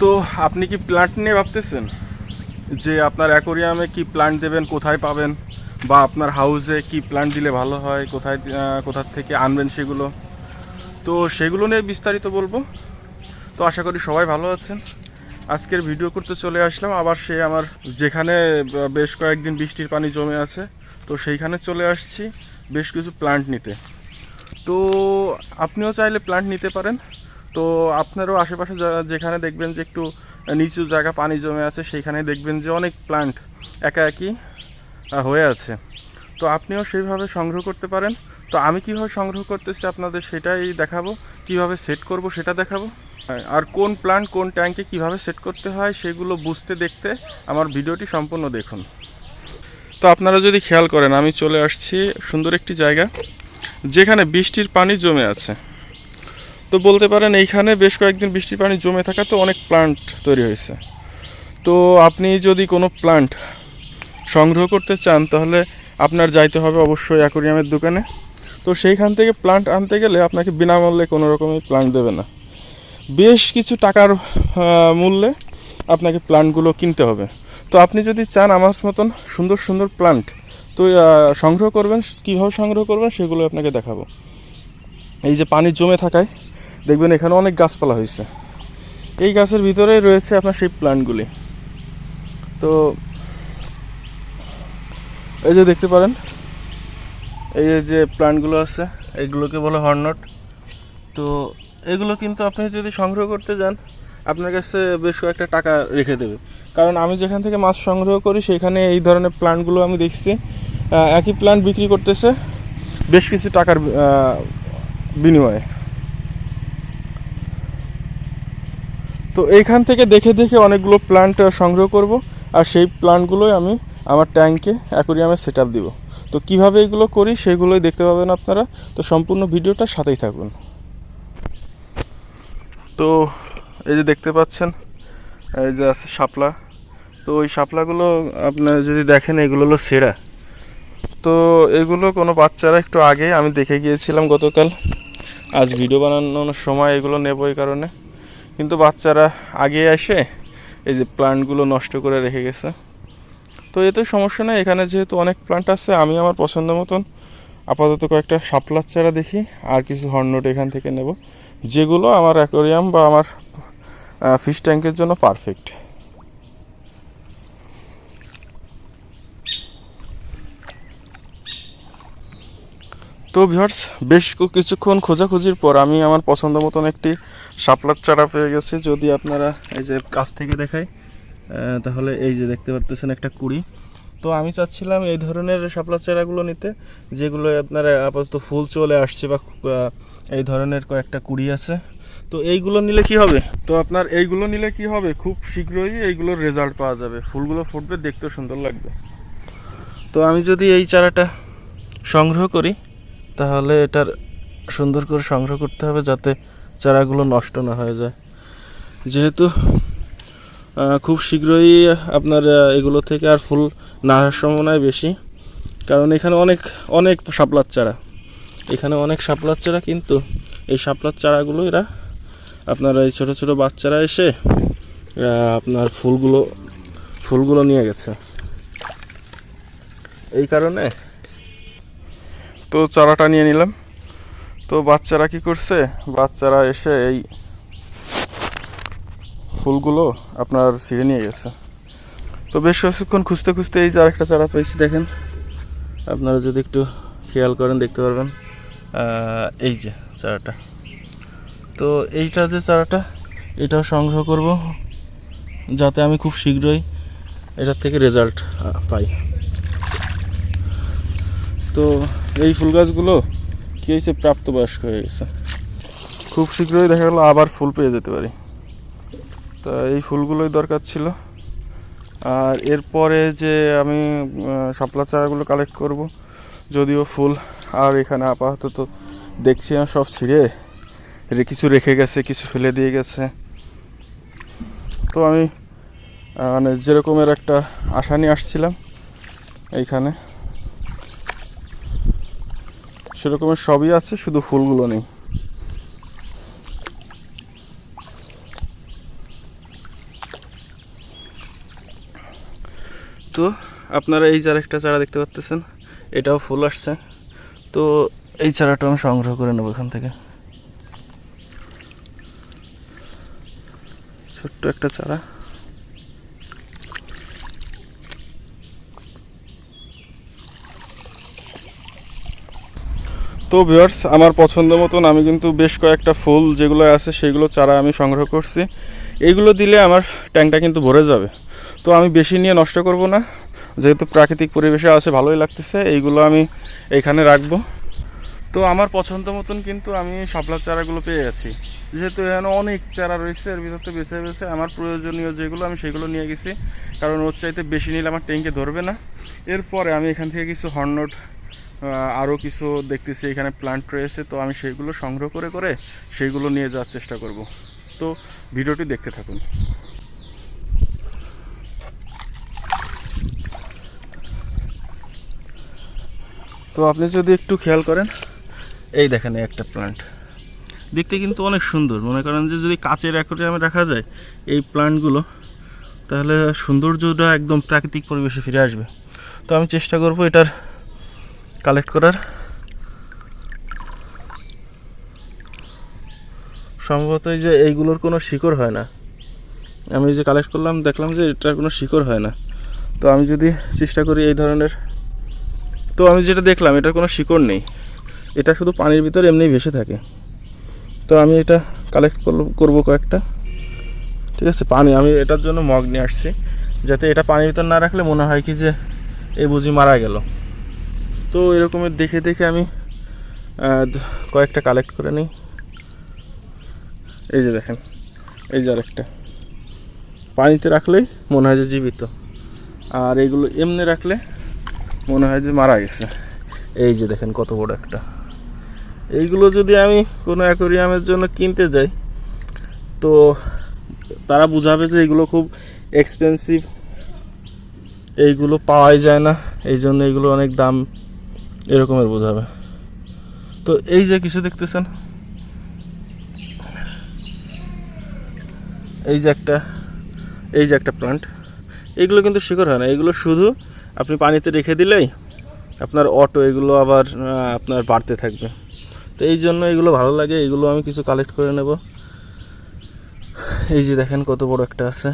তো আপনি কি প্ল্যান্ট নিয়ে ভাবতেছেন? যে আপনার অ্যাকোরিয়ামে কি প্ল্যান্ট দেবেন, কোথায় পাবেন? বা আপনার হাউসে কি প্ল্যান্ট দিলে ভালো হয়, কোথায় কোথার থেকে আনবেন সেগুলো? তো সেগুলো নিয়ে বিস্তারিত বলব। তো আশা করি সবাই ভালো আছেন। আজকের ভিডিও করতে চলে আসলাম। আবার সে আমার যেখানে বেশ কয়েকদিন বৃষ্টির পানি জমে আছে, তো সেইখানে চলে আসছি বেশ কিছু প্ল্যান্ট নিতে। তো আপনিও চাইলে প্ল্যান্ট নিতে পারেন। তো আপনারও আশেপাশে যেখানে দেখবেন যে একটু নিচু জায়গা পানি জমে আছে সেইখানে দেখবেন যে অনেক প্ল্যান্ট একা একই হয়ে আছে। তো আপনিও সেইভাবে সংগ্রহ করতে পারেন। তো আমি কীভাবে সংগ্রহ করতেছি আপনাদের সেটাই দেখাবো। কীভাবে সেট করব সেটা দেখাবো। আর কোন প্ল্যান্ট কোন ট্যাঙ্কে কীভাবে সেট করতে হয় সেগুলো বুঝতে দেখতে আমার ভিডিওটি সম্পূর্ণ দেখুন। তো আপনারা যদি খেয়াল করেন, আমি চলে আসছি সুন্দর একটি জায়গা, যেখানে বৃষ্টির পানি জমে আছে। তো বলতে পারেন এইখানে বেশ কয়েকদিন বৃষ্টির পানি জমে থাকা তো অনেক প্লান্ট তৈরি হয়েছে। তো আপনি যদি কোনো প্লান্ট সংগ্রহ করতে চান, তাহলে আপনার যাইতে হবে অবশ্যই অ্যাকোরিয়ামের দোকানে। তো সেইখান থেকে প্লান্ট আনতে গেলে আপনাকে বিনামূল্যে কোনো রকমের প্লান্ট দেবে না। বেশ কিছু টাকার মূল্যে আপনাকে প্লান্টগুলো কিনতে হবে। তো আপনি যদি চান আমার মতন সুন্দর সুন্দর প্লান্ট তো সংগ্রহ করবেন, কীভাবে সংগ্রহ করবেন সেগুলো আপনাকে দেখাবো। এই যে পানি জমে থাকায় দেখবেন এখানে অনেক গাছপালা হয়েছে। এই গাছের ভিতরেই রয়েছে আপনার সেই প্লান্টগুলি তো এই যে দেখতে পারেন, এই যে প্লান্টগুলো আছে এইগুলোকে বলে হর্নট তো এগুলো কিন্তু আপনি যদি সংগ্রহ করতে যান, আপনার কাছে বেশ কয়েকটা টাকা রেখে দেবে। কারণ আমি যেখান থেকে মাছ সংগ্রহ করি, সেখানে এই ধরনের প্লান্টগুলো আমি দেখছি। একই প্লান্ট বিক্রি করতেছে বেশ কিছু টাকার বিনিময়ে। তো এইখান থেকে দেখে দেখে অনেকগুলো প্লান্ট সংগ্রহ করব। আর সেই প্লান্টগুলোই আমি আমার ট্যাঙ্কে অ্যাকোরিয়ামে সেট আপ দিব। তো কীভাবে এগুলো করি সেগুলোই দেখতে পাবেন আপনারা। তো সম্পূর্ণ ভিডিওটা সাথেই থাকুন। তো এই যে দেখতে পাচ্ছেন, এই যে আছে শাপলা। তো ওই শাপলাগুলো আপনারা যদি দেখেন, এগুলো হলো সেরা। তো এগুলো কোনো বাচ্চারা একটু আগে আমি দেখে গিয়েছিলাম গতকাল। আজ ভিডিও বানানোর সময় এগুলো নেব এই কারণে। কিন্তু বাচ্চারা আগে এসে এই যে প্লান্টগুলো নষ্ট করে রেখে গেছে। তো এতে সমস্যা নেই, এখানে যেহেতু অনেক প্লান্ট আছে, আমি আমার পছন্দ মতন আপাতত কয়েকটা শাপলার চারা দেখি, আর কিছু হর্নট এখান থেকে নেব, যেগুলো আমার অ্যাকোরিয়াম বা আমার ফিশ ট্যাঙ্কের জন্য পারফেক্ট তো ভিউয়ার্স বেশ কিছুক্ষণ খোঁজাখুঁজির পর আমি আমার পছন্দ মতন একটি শাপলার চারা পেয়ে গেছি, যদি আপনারা এই যে কাছ থেকে দেখাই তাহলে এই যে দেখতে পারতেছেন একটা কুড়ি। তো আমি চাচ্ছিলাম এই ধরনের শাপলার চারাগুলো নিতে, যেগুলো আপনার আপাতত ফুল চলে আসছে বা এই ধরনের কয়েকটা কুড়ি আছে। তো এইগুলো নিলে কি হবে? তো আপনার এইগুলো নিলে কি হবে? খুব শীঘ্রই এইগুলোর রেজাল্ট পাওয়া যাবে। ফুলগুলো ফুটবে, দেখতেও সুন্দর লাগবে। তো আমি যদি এই চারাটা সংগ্রহ করি, তাহলে এটার সুন্দর করে সংগ্রহ করতে হবে যাতে চারাগুলো নষ্ট না হয়ে যায়। যেহেতু খুব শীঘ্রই আপনার এগুলো থেকে আর ফুল না আসার সম্ভাবনাই বেশি। কারণ এখানে অনেক অনেক শাপলার চারা। এখানে অনেক শাপলার চারা কিন্তু এই শাপলার চারাগুলো এরা আপনার এই ছোটো ছোটো বাচ্চারা এসে আপনার ফুলগুলো ফুলগুলো নিয়ে গেছে। এই কারণে তো চারাটা নিয়ে নিলাম। তো বাচ্চারা কি করছে? বাচ্চারা এসে এই ফুলগুলো আপনার ছিঁড়ে নিয়ে গেছে। তো বেশ কিছুক্ষণ খুঁজতে খুঁজতে এই যে আরেকটা চারা পেয়েছি, দেখেন। আপনারা যদি একটু খেয়াল করেন, দেখতে পারবেন। এই যে চারাটা। তো এইটা যে চারাটা, এটাও সংগ্রহ করব, যাতে আমি খুব শীঘ্রই এটার থেকে রেজাল্ট পাই। তো এই ফুল গাছগুলো কী হয়েছে? প্রাপ্তবয়স্ক হয়ে গেছে। খুব শীঘ্রই দেখা গেলো, আবার ফুল পেয়ে যেতে পারি। তা এই ফুলগুলোই দরকার ছিল। আর এরপরে যে আমি শাপলা চারাগুলো কালেক্ট করব, যদিও ফুল, আর এখানে আপাতত দেখছি না, সব ছিঁড়ে কিছু রেখে গেছে, কিছু ফেলে দিয়ে গেছে। তো আমি মানে যেরকমের একটা আশা নিয়ে আসছিলাম এইখানে। সেরকমের সবই আছে, শুধু ফুলগুলো নেই। তো আপনারা এই যার একটা চারা দেখতে পাচ্তেছেন, এটাও ফুল আসছে। তো এই চারাটা আমি সংগ্রহ করে নেব এখান থেকে। ছোট্ট একটা চারা। তো ভিউয়ার্স আমার পছন্দ মতন আমি কিন্তু বেশ কয়েকটা ফুল যেগুলো আছে সেগুলো চারা আমি সংগ্রহ করছি। এইগুলো দিলে আমার ট্যাঙ্কটা কিন্তু ভরে যাবে। তো আমি বেশি নিয়ে নষ্ট করব না। যেহেতু প্রাকৃতিক পরিবেশে আছে, ভালোই লাগতেছে। এইগুলো আমি এখানে রাখব। তো আমার পছন্দ মতন কিন্তু আমি শাপলা চারাগুলো পেয়ে গেছি। যেহেতু এখানে অনেক চারা রয়েছে, এর ভিতর থেকে বেছে বেছে আমার প্রয়োজনীয় যেগুলো আমি সেগুলো নিয়ে গেছি। কারণ ওর চাইতে বেশি নিলে আমার ট্যাঙ্কে ধরবে না। এরপরে আমি এখান থেকে কিছু হর্নট আরও কিছু দেখতেছি, এখানে প্লান্ট রয়েছে, তো আমি সেইগুলো সংগ্রহ করে করে সেইগুলো নিয়ে যাওয়ার চেষ্টা করব। তো ভিডিওটি দেখতে থাকুন। তো আপনি যদি একটু খেয়াল করেন, এই দেখেন একটা প্লান্ট দেখতে কিন্তু অনেক সুন্দর। মনে করেন যে যদি কাচের অ্যাকোরিয়ামে রাখা যায় এই প্লান্টগুলো তাহলে সৌন্দর্যটা একদম প্রাকৃতিক পরিবেশে ফিরে আসবে। তো আমি চেষ্টা করব এটার কালেক্ট করার। সম্ভবত এই যে এইগুলোর কোনো শিকড় হয় না। আমি যে কালেক্ট করলাম, দেখলাম যে এটার কোনো শিকড় হয় না। তো আমি যদি চেষ্টা করি এই ধরনের, তো আমি যেটা দেখলাম, এটার কোনো শিকড় নেই। এটা শুধু পানির ভিতরে এমনি ভেসে থাকে। তো আমি এটা কালেক্ট করব কয়েকটা। ঠিক আছে, পানি, আমি এটার জন্য মগ নিয়ে আসছি। যাতে এটা পানির ভিতর না রাখলে মনে হয় কি যে এই বুঝি মারা গেল। তো এরকমের দেখে দেখে আমি কয়েকটা কালেক্ট করে নিই। এই যে দেখেন, এই যে আরেকটা। পানিতে রাখলেই মনে হয় যে জীবিত। আর এইগুলো এমনি রাখলে মনে হয় যে মারা গেছে। এই যে দেখেন কত বড় একটা। এইগুলো যদি আমি কোনো অ্যাকোরিয়ামের জন্য কিনতে যাই, তো তারা বুঝাবে যে এইগুলো খুব এক্সপেন্সিভ এইগুলো পাওয়াই যায় না। এই জন্য এইগুলো অনেক দাম এরকমের বোঝাবে তো এই যে কিছু দেখতেছেন, এই যে একটা, এই যে একটা প্লান্ট এইগুলো কিন্তু শিকড় হয় না। এগুলো শুধু আপনি পানিতে রেখে দিলেই আপনার অটো এগুলো আবার আপনার বাড়তে থাকবে। তো এই জন্য এগুলো ভালো লাগে। এগুলো আমি কিছু কালেক্ট করে নেব। এই যে দেখেন কত বড় একটা আছে।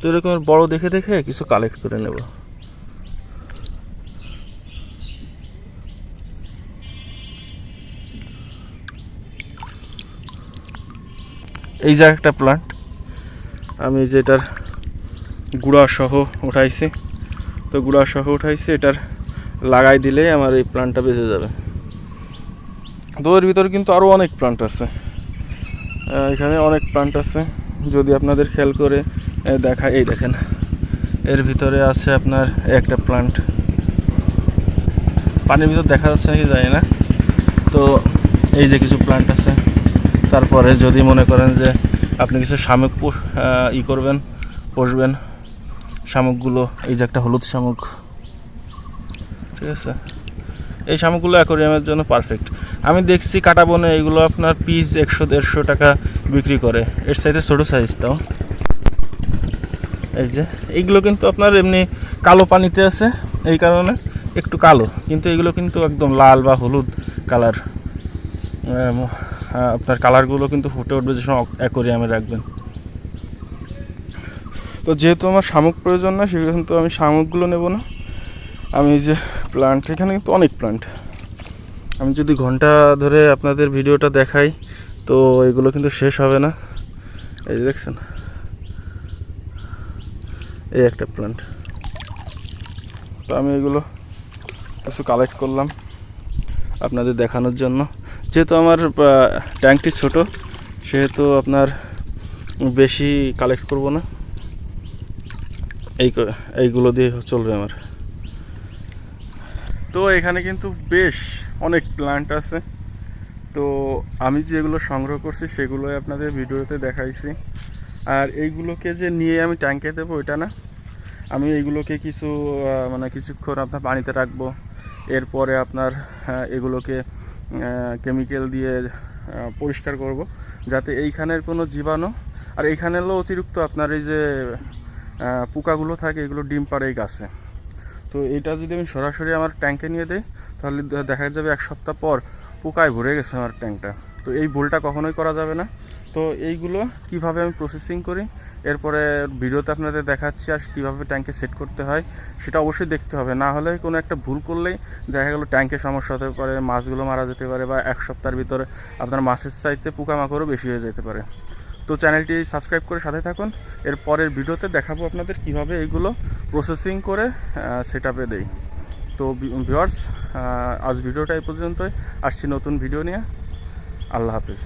তো এরকমের বড় দেখে দেখে কিছু কালেক্ট করে নেব। এই যে একটা প্লান্ট আমি যেটার গুঁড়া সহ উঠাইছি। তো গুঁড়া সহ উঠাইছি, এটার লাগাই দিলেই আমার এই প্লান্টটা বেঁচে যাবে। তো এর ভিতরে কিন্তু আরও অনেক প্লান্ট আছে। এখানে অনেক প্লান্ট আছে। যদি আপনাদের খেয়াল করে দেখা, এই দেখেন। এর ভিতরে আছে আপনার একটা প্লান্ট পানির ভিতর দেখা যাচ্ছে নাকি জানি না। তো এই যে কিছু প্লান্ট আছে। তারপরে যদি মনে করেন যে আপনি কিছু শামুক ই করবেন, পুষবেন, শামুকগুলো, এই যে একটা হলুদ শামুক। ঠিক আছে? এই শামুকগুলো অ্যাকোরিয়ামের জন্য পারফেক্ট আমি দেখছি কাটা বনে এইগুলো আপনার পিস একশো, দেড়শো টাকা বিক্রি করে। এর সাইজে ছোটো সাইজ তাও। এই যে, এইগুলো কিন্তু আপনার এমনি কালো পানিতে আছে, এই কারণে একটু কালো। কিন্তু এগুলো কিন্তু একদম লাল বা হলুদ কালার আপনার কালারগুলো কিন্তু ফুটে উঠবে যে সময় অ্যাকোরিয়ামে রাখবেন। তো যেহেতু আমার শামুক প্রয়োজন না কিন্তু আমি শামুকগুলো নেব না। আমি যে প্লান্ট এখানে কিন্তু অনেক প্লান্ট আমি যদি ঘণ্টা ধরে আপনাদের ভিডিওটা দেখাই, তো এগুলো কিন্তু শেষ হবে না। এই দেখছেন? এই একটা প্লান্ট তো আমি এগুলো কিছু কালেক্ট করলাম আপনাদের দেখানোর জন্য। যেহেতু আমার ট্যাঙ্কটি ছোট সেহেতু আপনার বেশি কালেক্ট করব না। এই এইগুলো দিয়ে চলবে আমার। তো এখানে কিন্তু বেশ অনেক প্লান্ট আছে। তো আমি যেগুলো সংগ্রহ করছি সেগুলোই আপনাদের ভিডিওতে দেখাইছি। আর এইগুলোকে যে নিয়ে আমি ট্যাঙ্কে দেবো ওইটা না। আমি এইগুলোকে কিছু মানে কিছুক্ষণ আপনার পানিতে রাখব। এরপরে আপনার আহ, এগুলোকে কেমিক্যাল দিয়ে পরিষ্কার করব, যাতে এইখানের কোনো জীবাণু, আর এইখানে হলো অতিরিক্ত আপনার এই যে পোকাগুলো থাকে, এগুলো ডিম পাড়ে এই গাছে। তো এটা যদি আমি সরাসরি আমার ট্যাঙ্কে নিয়ে দিই, তাহলে দেখা যাবে এক সপ্তাহ পর পোকায় ভরে গেছে আমার ট্যাঙ্কটা তো এই ভুলটা কখনোই করা যাবে না। তো এইগুলো কীভাবে আমি প্রসেসিং করি? এরপরে ভিডিওতে আপনাদের দেখাচ্ছি আর কীভাবে ট্যাঙ্কে সেট করতে হয়, সেটা অবশ্যই দেখতে হবে। না হলে কোনো একটা ভুল করলেই দেখা গেলো ট্যাঙ্কে সমস্যা হতে পারে, মাছগুলো মারা যেতে পারে বা এক সপ্তাহের ভিতরে আপনার মাছের চাইতে পোকামাকড়ও বেশি হয়ে যেতে পারে। তো চ্যানেলটি সাবস্ক্রাইব করে সাথে থাকুন। এর পরের ভিডিওতে দেখাবো আপনাদের কীভাবে এইগুলো প্রসেসিং করে সেট আপে দেই। তো ভিওয়ার্স আজ ভিডিওটা এই পর্যন্তই। আসছি নতুন ভিডিও নিয়ে। আল্লাহ হাফিজ।